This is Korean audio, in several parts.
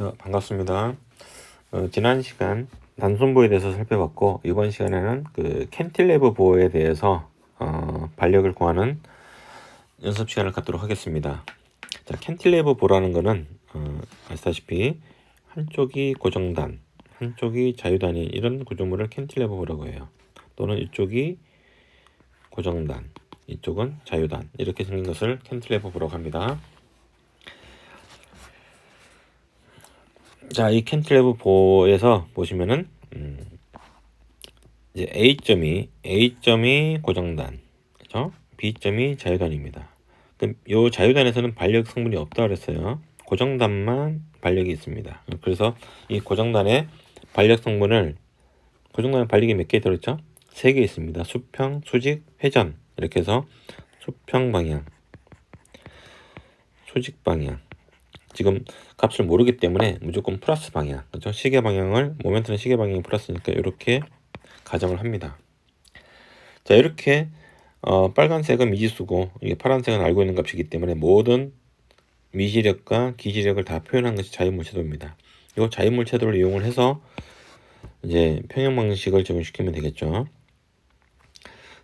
어, 반갑습니다. 어, 지난 시간 단순보에 대해서 살펴봤고 이번 시간에는 그 캔틸레버 보에 대해서 어, 반력을 구하는 연습 시간을 갖도록 하겠습니다. 자, 캔틸레버 보라는 거는 어, 아시다시피 한쪽이 고정단, 한쪽이 자유단이 이런 구조물을 캔틸레버 보라고 해요. 또는 이쪽이 고정단, 이쪽은 자유단 이렇게 생긴 것을 캔틸레버 보라고 합니다. 자, 이 캔틸레버 보에서 보시면은 음, 이제 A점이 A점이 고정단, 그죠? B점이 자유단입니다. 그럼 요 자유단에서는 반력 성분이 없다 그랬어요. 고정단만 반력이 있습니다. 그래서 이 고정단의 반력 성분을 고정단에 반력이 몇 개 들었죠? 세 개 있습니다. 수평, 수직, 회전 이렇게 해서 수평 방향, 수직 방향. 지금 값을 모르기 때문에 무조건 플러스 방향, 그렇죠? 시계 방향을 모멘트는 시계 방향이 플러스니까 이렇게 가정을 합니다. 자 이렇게 어, 빨간색은 미지수고 이게 파란색은 알고 있는 값이기 때문에 모든 미지력과 기지력을 다 표현한 것이 자유물체도입니다. 이 자유물체도를 이용을 해서 이제 평형 방식을 적용시키면 되겠죠.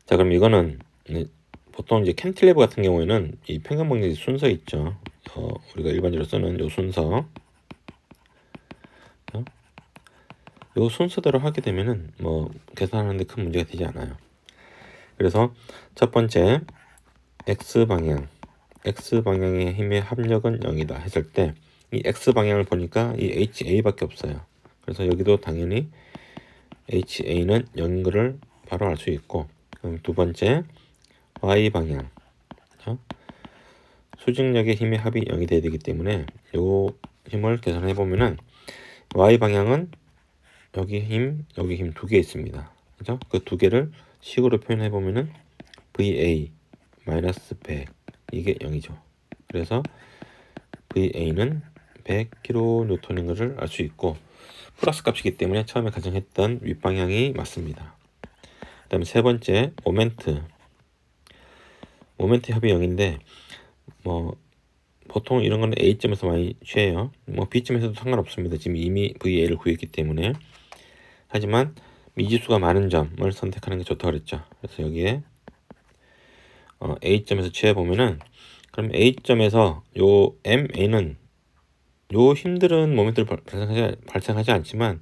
자 그럼 이거는 보통 이제 캔틸레버 같은 경우에는 이 평형 방식 순서 있죠. 어, 우리가 일반적으로 쓰는 요 순서 어? 요 순서대로 하게 되면은 뭐 계산하는데 큰 문제가 되지 않아요. 그래서 첫 번째 x 방향 x 방향의 힘의 합력은 0이다 했을 때 이 x 방향을 보니까 이 HA밖에 없어요. 그래서 여기도 당연히 HA는 0인 것을 바로 알 수 있고 두 번째 y 방향 그렇죠? 수직력의 힘의 합이 0이 돼야 되기 때문에 요 힘을 계산해 보면은 y 방향은 여기 힘, 여기 힘 두 개 있습니다. 그죠? 그 두 개를 식으로 표현해 보면은 VA 마이너스 100 이게 0이죠. 그래서 VA는 100kN인 것을 알 수 있고 플러스 값이기 때문에 처음에 가정했던 윗방향이 맞습니다. 그 다음에 세 번째 모멘트 모멘트 합이 0인데 뭐 보통 이런 거는 A점에서 많이 취해요. 뭐 B점에서도 상관없습니다. 지금 이미 VA를 구했기 때문에. 하지만 미지수가 많은 점을 선택하는 게 좋다고 그랬죠. 그래서 여기에 어, A점에서 취해 보면은 그럼 A점에서 요 MA는 요 힘들은 모멘트를 발생하지, 발생하지 않지만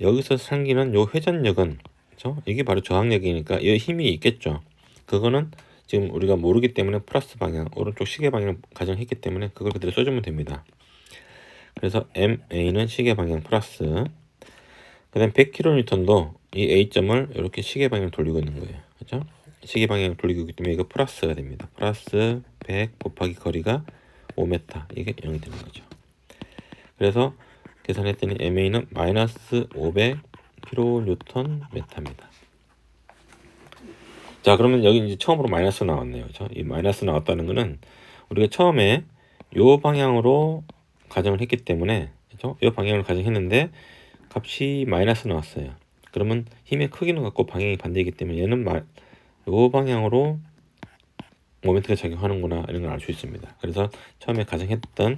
여기서 생기는 요 회전력은 그렇죠? 이게 바로 저항력이니까 이 힘이 있겠죠. 그거는 지금 우리가 모르기 때문에 플러스 방향, 오른쪽 시계 방향을 가정했기 때문에 그걸 그대로 써주면 됩니다. 그래서 MA는 시계 방향 플러스 그 다음 100kN도 이 A점을 이렇게 시계 방향을 돌리고 있는 거예요. 그죠? 시계 방향을 돌리고 있기 때문에 이거 플러스가 됩니다. 플러스 100 곱하기 거리가 5m 이게 0이 되는 거죠. 그래서 계산했더니 MA는 마이너스 500kNm입니다. 자 그러면 여기 이제 처음으로 마이너스 나왔네요. 그렇죠? 이 마이너스 나왔다는 거는 우리가 처음에 요 방향으로 가정을 했기 때문에 그렇죠? 요 방향을 가정했는데 값이 마이너스 나왔어요. 그러면 힘의 크기는 같고 방향이 반대이기 때문에 얘는 마, 요 방향으로 모멘트가 작용하는구나 이런 걸 알 수 있습니다. 그래서 처음에 가정했던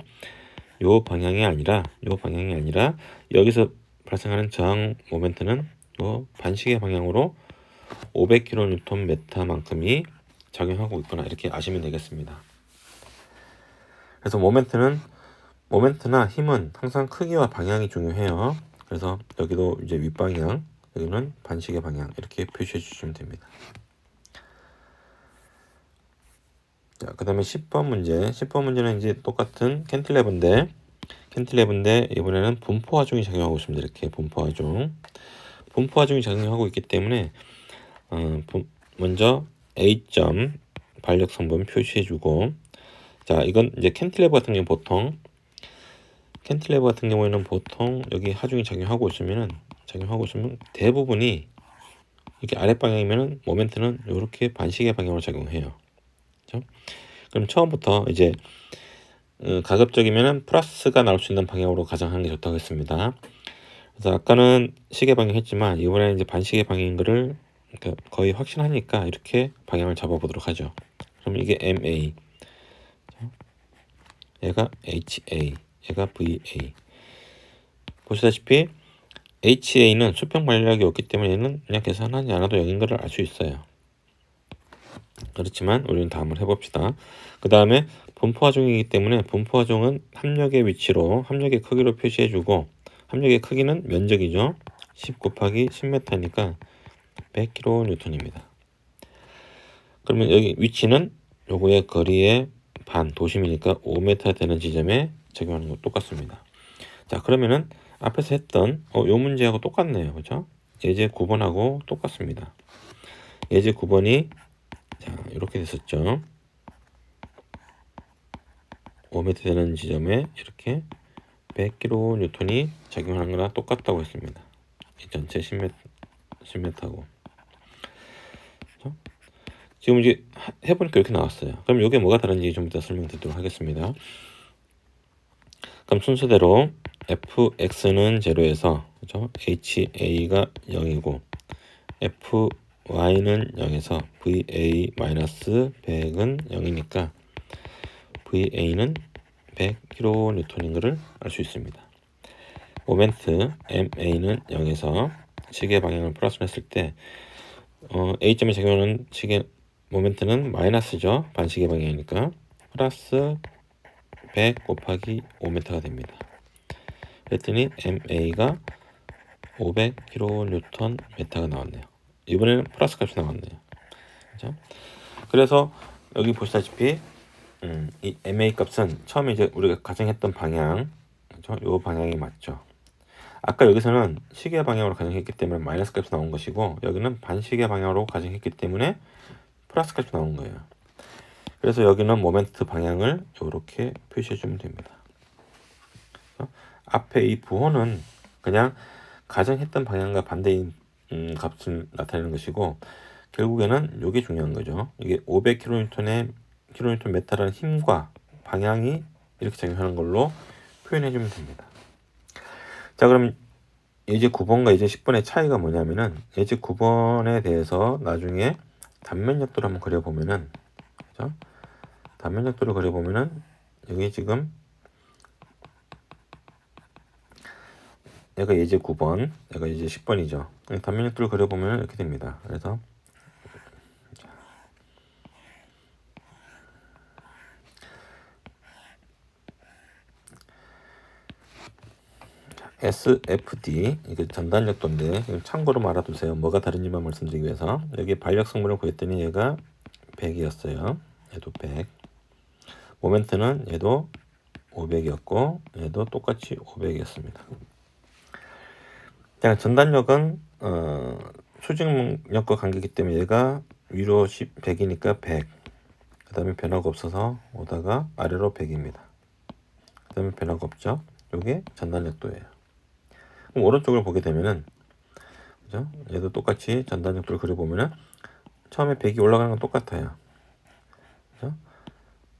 요 방향이 아니라 요 방향이 아니라 여기서 발생하는 저항 모멘트는 요 반시계 방향으로 500kNm만큼이 작용하고 있거나 이렇게 아시면 되겠습니다. 그래서 모멘트는 모멘트나 힘은 항상 크기와 방향이 중요해요. 그래서 여기도 이제 윗방향, 여기는 반시계 방향 이렇게 표시해 주시면 됩니다. 자, 그 다음에 10번 문제. 10번 문제는 이제 똑같은 캔틸레버인데, 캔틸레버인데, 이번에는 분포 하중이 작용하고 있습니다. 이렇게 분포 하중. 분포 하중이 작용하고 있기 때문에, 어, 먼저 A점 반력 성분 표시해주고 자 이건 이제 캔틸레버 같은 경우 보통 캔틸레버 같은 경우에는 보통 여기 하중이 작용하고 있으면은 작용하고 있으면 대부분이 이렇게 아랫 방향이면은 모멘트는 이렇게 반시계 방향으로 작용해요. 그렇죠? 그럼 처음부터 이제 어, 가급적이면은 플러스가 나올 수 있는 방향으로 가정하는 게 좋다고 했습니다. 그래서 아까는 시계 방향 했지만 이번에는 이제 반시계 방향인 거를 그러니까 거의 확신하니까 이렇게 방향을 잡아보도록 하죠. 그럼 이게 MA, 얘가 HA, 얘가 VA. 보시다시피 HA는 수평 반력이 없기 때문에 얘는 그냥 계산하지 않아도 0인 것을 알수 있어요. 그렇지만 우리는 다음을 해봅시다. 그 다음에 분포화종이기 때문에 분포화종은 합력의 위치로 합력의 크기로 표시해주고 합력의 크기는 면적이죠. 10 곱하기 10m니까 100kN입니다. 그러면 여기 위치는 요거의 거리의 반 도심이니까 5m 되는 지점에 적용하는 거 똑같습니다. 자 그러면은 앞에서 했던 어, 요 문제하고 똑같네요. 그죠? 예제 9번하고 똑같습니다. 예제 9번이 자 이렇게 됐었죠. 5m 되는 지점에 이렇게 100kN이 작용하는 거랑 똑같다고 했습니다. 이 전체 10m, 10m하고. 지금 이제 해보니까 이렇게 나왔어요. 그럼 이게 뭐가 다른지 좀 이따 설명드리도록 하겠습니다. 그럼 순서대로 fx는 제로에서 그죠? ha가 0이고 fy는 0에서 va 100은 0이니까 va는 100kN인 것을 알 수 있습니다. 모멘트 ma는 0에서 시계 방향을 플러스 했을 때 어, a점에 적용하는 시계 모멘트는 마이너스죠. 반시계 방향이니까 플러스 100 곱하기 5m가 됩니다. 그랬더니 ma가 500kNm가 나왔네요. 이번에는 플러스 값이 나왔네요. 그죠? 그래서 여기 보시다시피 음, 이 MA 값은 처음에 이제 우리가 가정했던 방향, 그죠? 요 방향이 맞죠. 아까 여기서는 시계 방향으로 가정했기 때문에 마이너스 값이 나온 것이고 여기는 반시계 방향으로 가정했기 때문에 플러스 값이 나온 거예요. 그래서 여기는 모멘트 방향을 이렇게 표시해 주면 됩니다. 어? 앞에 이 부호는 그냥 가정했던 방향과 반대인 음, 값을 나타내는 것이고 결국에는 이게 중요한 거죠. 이게 500kN의 킬로미터 메타라는 힘과 방향이 이렇게 작용하는 걸로 표현해 주면 됩니다. 자, 그럼 예제 9번과 예제 10번의 차이가 뭐냐면은 예제 9번에 대해서 나중에 단면역도를 한번 그려보면은 그죠? 단면역도를 그려보면은 여기 지금 얘가 예제 9번, 얘가 예제 10번이죠. 단면역도를 그려보면 이렇게 됩니다. 그래서 SFD 이게 전단력도인데 참고로 말아두세요. 뭐가 다른지만 말씀드리기 위해서 여기 반력 성분을 구했더니 얘가 100이었어요. 얘도 100. 모멘트는 얘도 500이었고 얘도 똑같이 500이었습니다. 자, 전단력은 어, 수직력과 관계이기 때문에 얘가 위로 10, 100이니까 100. 그 다음에 변화가 없어서 오다가 아래로 100입니다. 그 다음에 변화가 없죠. 이게 전단력도예요. 그럼 오른쪽을 보게 되면은 그죠? 얘도 똑같이 전단역도를 그려보면은 처음에 100이 올라가는 건 똑같아요. 그죠?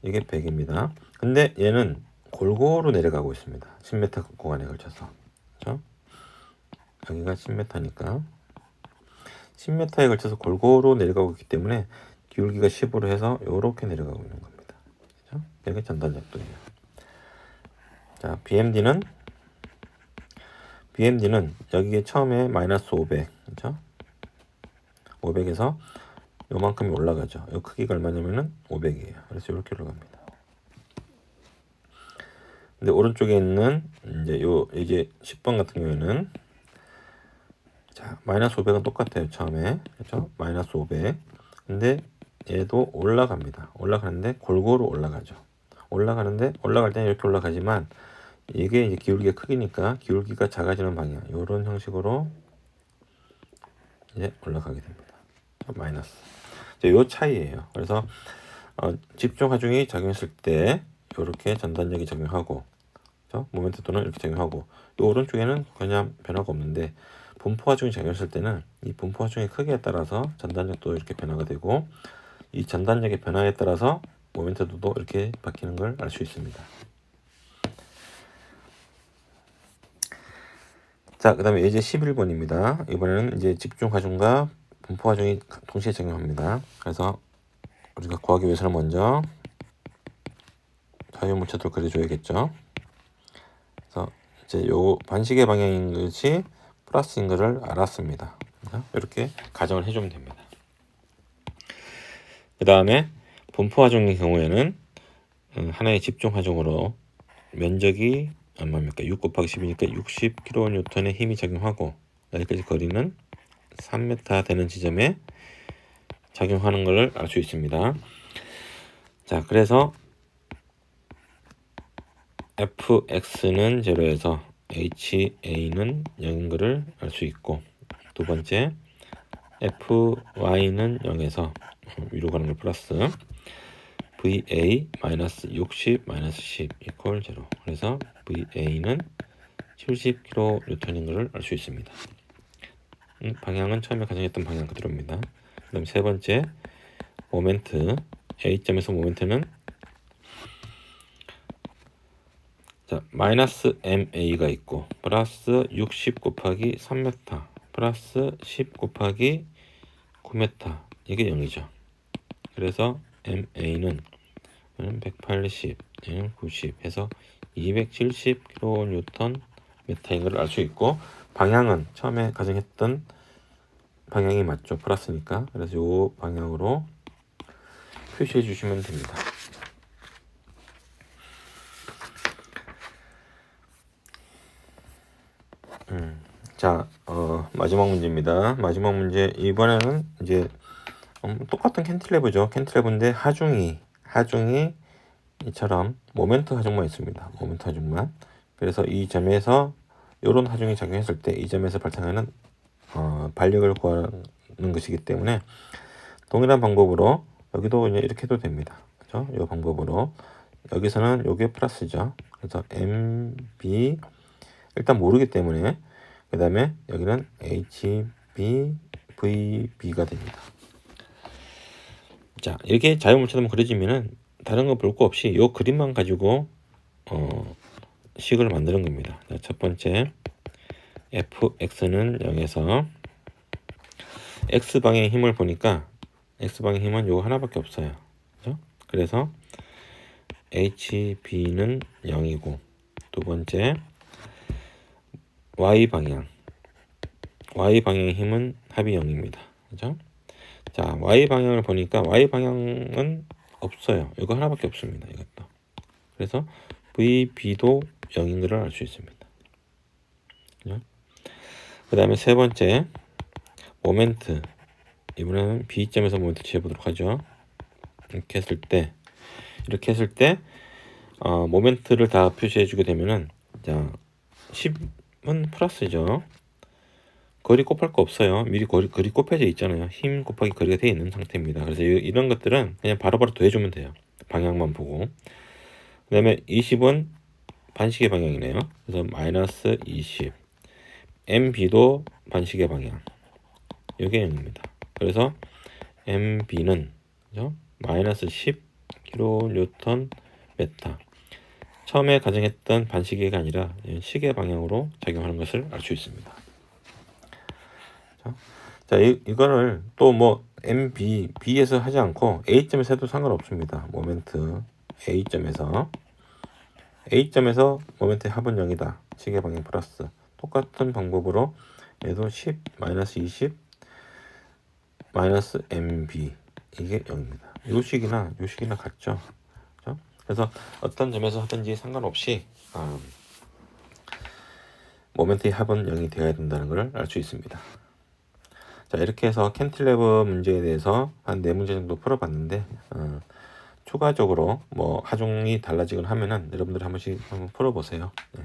이게 100입니다. 근데 얘는 골고루 내려가고 있습니다. 10m 구간에 걸쳐서. 그죠? 여기가 10m니까 10m에 걸쳐서 골고루 내려가고 있기 때문에 기울기가 10으로 해서 이렇게 내려가고 있는 겁니다. 그죠? 이게 전단역도예요. 자, BMD는 BMD는 여기에 처음에 마이너스 500, 그죠? 500에서 요만큼이 올라가죠. 이 크기가 얼마냐면은 500이에요. 그래서 이렇게 올라갑니다. 근데 오른쪽에 있는 이제 요 이제 10번 같은 경우에는 자 마이너스 500은 똑같아요. 처음에 그렇죠? 마이너스 500. 근데 얘도 올라갑니다. 올라가는데 골고루 올라가죠. 올라가는데 올라갈 때는 이렇게 올라가지만 이게 이제 기울기가 크기니까 기울기가 작아지는 방향 이런 형식으로 이제 올라가게 됩니다. 마이너스. 이 차이예요. 그래서 어, 집중 하중이 작용했을 때 이렇게 전단력이 작용하고 그렇죠? 모멘트 또는 이렇게 작용하고 이 오른쪽에는 그냥 변화가 없는데 분포 하중이 작용했을 때는 이 분포 하중의 크기에 따라서 전단력도 이렇게 변화가 되고 이 전단력의 변화에 따라서 모멘트도 이렇게 바뀌는 걸 알 수 있습니다. 자, 그 다음에 예제 11번입니다. 이번에는 이제 집중 화중과 분포 화중이 동시에 적용합니다. 그래서 우리가 구하기 위해서는 먼저 자유물체도 그려줘야겠죠. 그래서 이제 요 반시계 방향인 것이 플러스인 것을 알았습니다. 이렇게 가정을 해주면 됩니다. 그 다음에 분포 하중의 경우에는 음, 하나의 집중 하중으로 면적이 얼마입니까? 6 곱하기 10이니까 60kN의 힘이 작용하고 여기까지 거리는 3m 되는 지점에 작용하는 것을 알 수 있습니다. 자, 그래서 fx는 0에서 ha는 0인 것을 알 수 있고 두 번째 fy는 0에서 위로 가는 걸 플러스 va 마이너스 60 마이너스 10 이퀄 0 그래서 va는 70kN인 것을 알 수 있습니다. 음, 방향은 처음에 가정했던 방향 그대로입니다. 그 다음 세 번째 모멘트 A점에서 모멘트는 자 마이너스 MA가 있고 플러스 60 곱하기 3m 플러스 10 곱하기 9m 이게 0이죠. 그래서 MA는 180, 90 해서 270kN 메타인 걸 알 수 있고 방향은 처음에 가정했던 방향이 맞죠. 플러스니까. 그래서 요 방향으로 표시해 주시면 됩니다. 음, 자, 어, 마지막 문제입니다. 마지막 문제 이번에는 이제 음, 똑같은 캔틸레브죠. 캔틸레브인데 하중이 하중이 이처럼 모멘트 하중만 있습니다. 모멘트 하중만. 그래서 이 점에서 이런 하중이 작용했을 때 이 점에서 발생하는 어, 반력을 구하는 것이기 때문에 동일한 방법으로 여기도 이제 이렇게 해도 됩니다. 그죠? 이 방법으로 여기서는 요게 플러스죠. 그래서 MB 일단 모르기 때문에 그 다음에 여기는 HB VB가 됩니다. 자 이렇게 자유물체로 그려지면은 다른 거 볼 거 없이 요 그림만 가지고 어, 식을 만드는 겁니다. 자, 첫 번째 fx는 0에서 x 방향의 힘을 보니까 x 방향 힘은 요거 하나밖에 없어요. 그죠? 그래서 hb는 0이고 두 번째 y 방향 y 방향의 힘은 합이 0입니다. 그죠? 자, y 방향을 보니까 y 방향은 없어요. 이거 하나밖에 없습니다. 이것도. 그래서 VB도 0인 것을 알 수 있습니다. 그 다음에 세 번째 모멘트 이번에는 B점에서 모멘트 취해보도록 하죠. 이렇게 했을 때 이렇게 했을 때 어, 모멘트를 다 표시해 주게 되면은 자 10은 플러스죠. 거리 곱할 거 없어요. 미리 거리, 거리 곱해져 있잖아요. 힘 곱하기 거리가 되어 있는 상태입니다. 그래서 이, 런 것들은 그냥 바로바로 더해주면 돼요. 방향만 보고. 그 다음에 20은 반시계 방향이네요. 그래서 마이너스 20. MB도 반시계 방향. 이게 0입니다. 그래서 MB는 그죠? 마이너스 10 kN 메타. 처음에 가정했던 반시계가 아니라 시계 방향으로 작용하는 것을 알 수 있습니다. 자, 이, 이거를 또 뭐 MB, B에서 하지 않고 A점에서 해도 상관없습니다. 모멘트 A점에서 A점에서 모멘트의 합은 0이다. 시계 방향 플러스 똑같은 방법으로 얘도 10 마이너스 20 마이너스 MB 이게 0입니다. 요 식이나 요 식이나 같죠. 그렇죠? 그래서 어떤 점에서 하든지 상관없이 음, 모멘트의 합은 0이 되어야 된다는 걸알수 있습니다. 자 이렇게 해서 캔틸레버 문제에 대해서 한 네 문제 정도 풀어봤는데 어, 추가적으로 뭐 하중이 달라지거나 하면은 여러분들 한 번씩 한번 풀어보세요. 네.